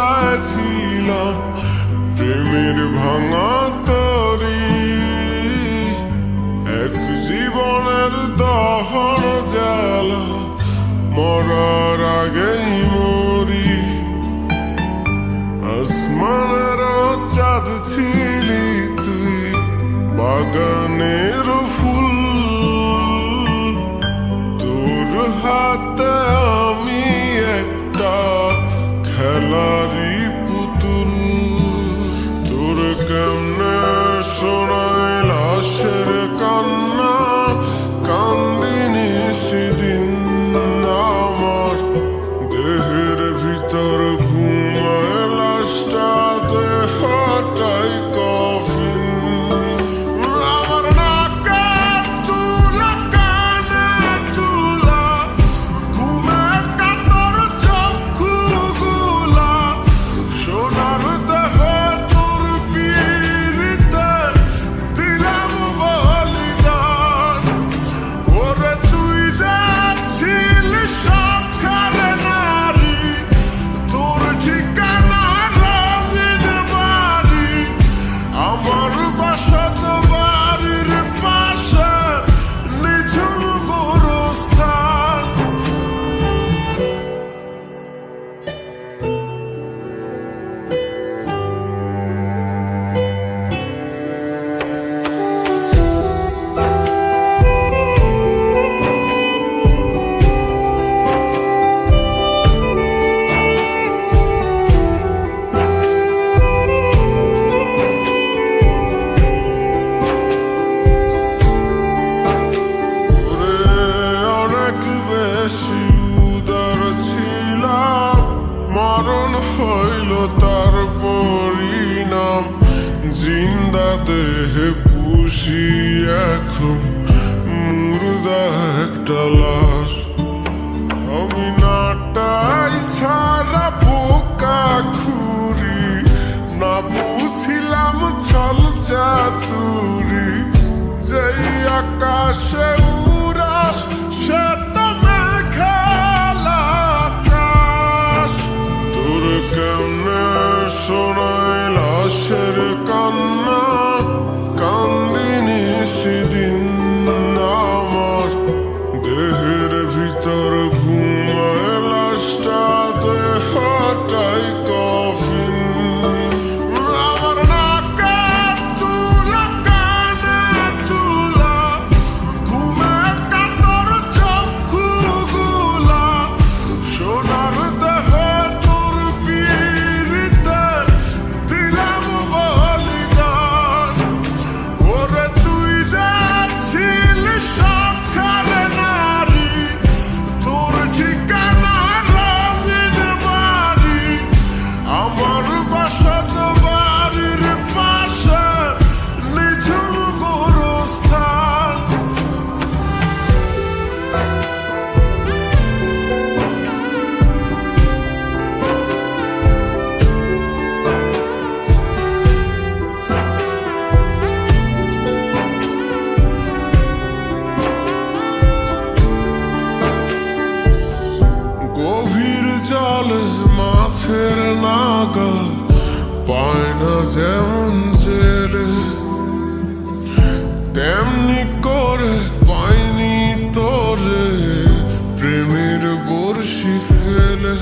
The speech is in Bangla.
কোথায় ছিলাম প্রেমের ভাঙা তরি এক জীবনের দহন জ্বালা, মরার আগেই মরি। আসমানের চাঁদ ছিলি তুই, বাগানের ফুল। তোর হাতে বেশি উদার ছিলাম, মরণ হইল তার পরিণাম। জিন্দা দেহে পুষি এখন, মুর্দা একটা লাশ। আমি নাটাই ছা girl. গভীর জলে মাছের নাগা পায় না যেমন তেমনি করে পাইনি তোরে প্রেমের বর্ষি ফেলে।